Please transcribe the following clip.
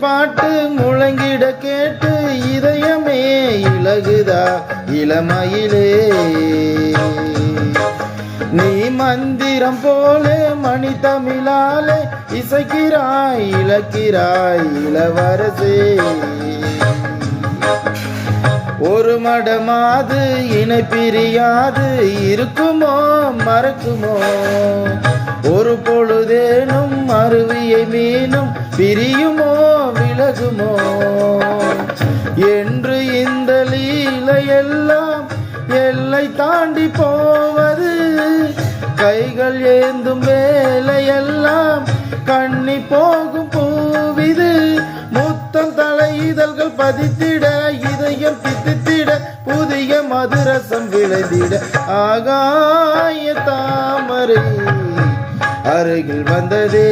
பாட்டு முழங்கிட கேட்டு இதயமே இலகுதா இளமயிலே. நீ மந்திரம் போலே மணி தமிழாலே இசைக்கிறாய் இழக்கிறாய் இளவரசே. ஒரு மடமாது இணை பிரியாது இருக்குமோ மறக்குமோ? ஒரு பொழுதேனும் அருவியை மீனும் பிரியுமோ விலகுமோ? என்று இந்த லீலையெல்லாம் எல்லை தாண்டி போவது கைகள் ஏந்தும் வேலையெல்லாம் கண்ணி போகும் பூவிது. முத்தம் தலை இதழ்கள் பதித்திட இதயம் பித்தித்திட புதிய மதுரசம் விளைந்திட. ஆகாய தாமரை அருகில் வந்ததே.